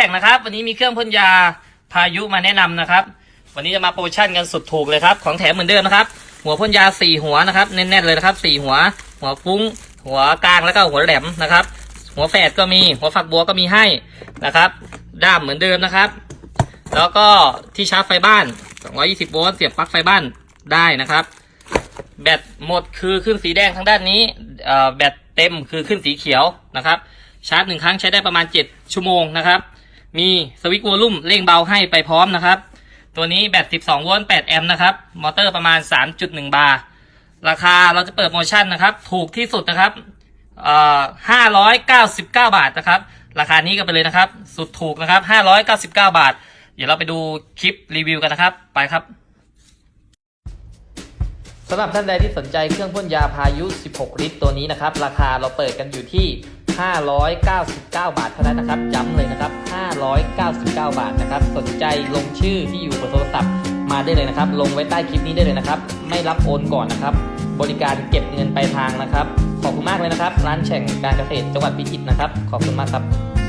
ข่งนะครับ วันนี้มีเครื่องพ่นยาพายุมาแนะนำนะครับ วันนี้จะมาโปรโมชั่นกันสุดถูกเลยครับ ของแถมเหมือนเดิมนะครับ หัวพ่นยาสี่หัวนะครับแน่นๆเลยนะครับสี่หัว หัวฟุ้ง หัวกลางแล้วก็หัวแหลมนะครับ หัวแฝดก็มีหัวฝักบัวก็มีให้นะครับ ด้ามเหมือนเดิมนะครับ แล้วก็ที่ชาร์จไฟบ้าน 220 โวลต์เสียบปลั๊กไฟบ้านได้นะครับ แบตหมดคือขึ้นสีแดงทางด้านนี้แบตเต็มคือขึ้นสีเขียวนะครับ ชาร์จหนึ่งครั้งใช้ได้ประมาณ 7 ชั่วโมงนะครับ มีสวิตช์วอลลุ่มเร่งเบาให้ไปพร้อมนะครับ ตัวนี้แบต 12 โวลต์ 8 แอมป์นะครับ มอเตอร์ประมาณ 3.1 บาร์ ราคาเราจะเปิดโมชั่นนะครับ ถูกที่สุดนะครับเอ่อ599 บาทนะครับ ราคานี้กันไปเลยนะครับ สุดถูกนะครับ 599 บาท เดี๋ยวเราไปดูคลิปรีวิวกันนะครับ ไปครับสำหรับท่านใดที่สนใจเครื่องพ่นยาพายุ 16 ลิตรตัวนี้นะครับ ราคาเราเปิดกันอยู่ที่ 599 บาทเท่านั้นนะครับย้ำเลยนะครับ 999 บาทนะครับ สนใจลงชื่อที่อยู่บนโทรศัพท์มาได้เลยนะครับ ลงไว้ใต้คลิปนี้ได้เลยนะครับ ไม่รับโอนก่อนนะครับ บริการเก็บเงินปลายทางนะครับ ขอบคุณมากเลยนะครับ ร้านแข่งการเกษตรจังหวัดพิจิตรนะครับ ขอบคุณมากครับ